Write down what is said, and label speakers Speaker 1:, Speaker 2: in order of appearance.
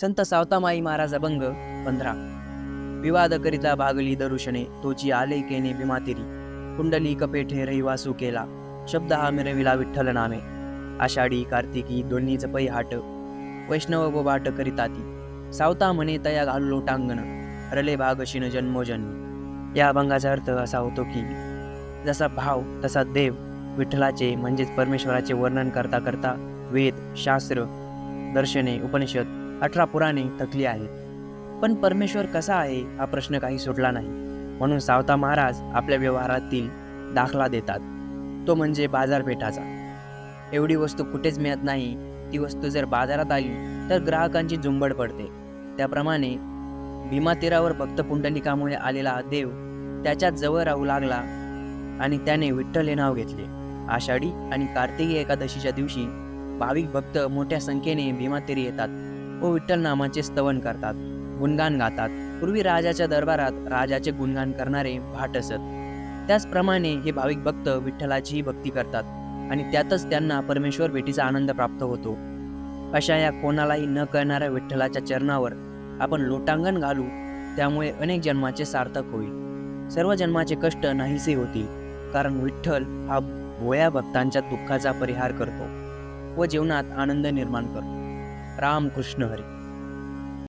Speaker 1: संत सावतामाई महाराज अभंग पंधरा. विवाद करिता भागली दरुषणे तोची आले केने भीमातिरी कुंडली कपेठे रहिवासू केला शब्द हा मिरविला विठ्ठल नामे. आषाढी कार्तिकी दोन्हीच पै हाट. वैष्णव गोबाट करिता ती सावता म्हणे तया घालू लोटांगण. रले भागशीन जन्मोजन्मी. या अभंगाचा अर्थ असा होतो की जसा भाव तसा देव विठ्ठलाचे म्हणजेच परमेश्वराचे वर्णन करता करता वेद शास्त्र दर्शने उपनिषद अठरा पुराणे थकली आहेत. पण परमेश्वर कसा आहे हा प्रश्न काही सुटला नाही. म्हणून सावता महाराज आपल्या व्यवहारातील दाखला देतात. तो म्हणजे बाजारपेठाचा. एवढी वस्तू कुठेच मिळत नाही. ती वस्तू जर बाजारात आली तर ग्राहकांची झुंबड पडते. त्याप्रमाणे भीमा तीरावर भक्त पुंडलिकामुळे आलेला देव त्याच्याजवळ राहू लागला आणि त्याने विठ्ठल हे नाव घेतले. आषाढी आणि कार्तिकी एकादशीच्या दिवशी भाविक भक्त मोठ्या संख्येने भीमातेरी येतात. व विठ्ठल नामाचे स्तवन करतात गुणगान गातात. पूर्वी राजाच्या दरबारात राजाचे गुणगान करणारे भाट असत. त्याचप्रमाणे हे भाविक भक्त विठ्ठलाचीही भक्ती करतात आणि त्यातच त्यांना परमेश्वर भेटीचा आनंद प्राप्त होतो. अशा या कोणालाही न कळणाऱ्या विठ्ठलाच्या चरणावर आपण लोटांगण घालू त्यामुळे अनेक जन्माचे सार्थक होईल. सर्व जन्माचे कष्ट नाहीसे होतील कारण विठ्ठल हा भोया भक्तांच्या दुःखाचा परिहार करतो व जीवनात आनंद निर्माण करतो. राम कृष्ण हरी.